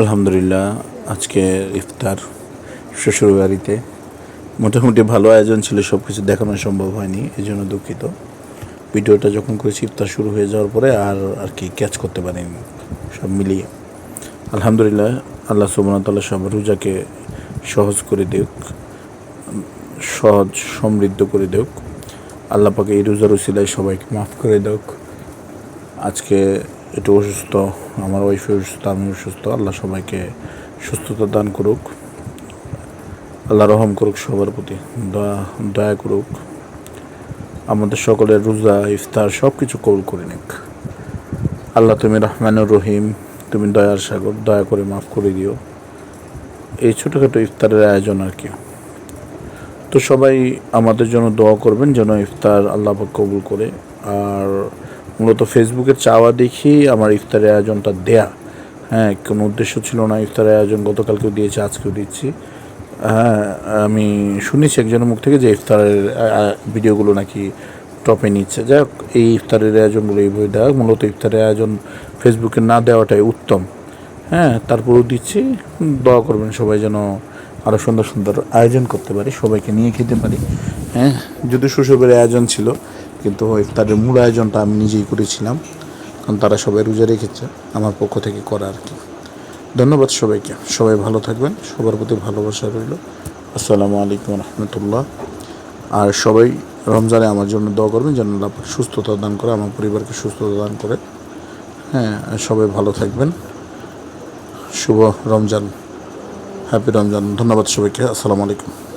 আলহামদুলিল্লাহ, আজকে ইফতার শ্বশুর বাড়িতে মোটামুটি ভালো আয়োজন ছিল সব কিছু দেখানো সম্ভব হয়নি এই জন্য দুঃখিত। ভিডিওটা যখন করেছি, ইফতার শুরু হয়ে যাওয়ার পরে আর আর কি ক্যাচ করতে পারিনি, সব মিলিয়ে। আলহামদুলিল্লাহ, আল্লাহ সুবনাতাল্লাহ সব রোজাকে সহজ করে দেউক সহজ সমৃদ্ধ করে দেউক আল্লাহ পাকে এই রোজার উসিলায় সবাইকে মাফ করে দেউক আজকে একটু অসুস্থ, আমার ওয়াইফ অসুস্থ আমি অসুস্থ। আল্লাহ সবাইকে সুস্থতা দান করুক। আল্লাহ রহম করুক সবার প্রতি, দয়া দয়া করুক। আমাদের সকলের রোজা, ইফতার সব কিছু কবুল করে নিক। আল্লাহ তুমি রহমানুর রহিম, তুমি দয়ার সাগর, দয়া করে মাফ করে দিও। এই ছোটোখাটো ইফতারের আয়োজন আর কি। তো সবাই আমাদের জন্য দোয়া করবেন যেন ইফতার আল্লাহ কবুল করে। আর মূলত ফেসবুকের চাওয়া দেখি আমার ইফতারের আয়োজনটা দেয়া। হ্যাঁ কোনো উদ্দেশ্য ছিল না ইফতারের আয়োজন, গতকালকেও দিয়েছি, আজকেও দিচ্ছি। হ্যাঁ আমি শুনেছি একজনের মুখ থেকে যে ইফতারের ভিডিওগুলো নাকি টপে নিচ্ছে। যাই হোক, এই ইফতারের আয়োজনগুলো এইভাবে দেওয়া মূলত ইফতারের আয়োজন ফেসবুকে না দেওয়াটাই উত্তম। হ্যাঁ তারপরেও দিচ্ছি। দোয়া করবেন সবাই যেন আরও সুন্দর সুন্দর আয়োজন করতে পারি, সবাইকে নিয়ে খেতে পারি। হ্যাঁ যদি শ্বশুরের আয়োজন ছিল কিন্তু ইফতারের মূল আয়োজনটা আমি নিজেই করেছিলাম, কারণ তারা সবাই রোজা রেখেছে, আমার পক্ষ থেকে করা আর কি। ধন্যবাদ সবাইকে, সবাই ভালো থাকবেন, সবার প্রতি ভালোবাসা রইল। আসসালামু আলাইকুম রহমতুল্লাহ। আর সবাই রমজানে আমার জন্য দোয়া করবেন, যেন আল্লাহ সুস্থতা দান করে, আমার পরিবারকে সুস্থতা দান করে। হ্যাঁ সবাই ভালো থাকবেন। শুভ রমজান, হ্যাপি রমজান। ধন্যবাদ সবাইকে, আসসালামু আলাইকুম।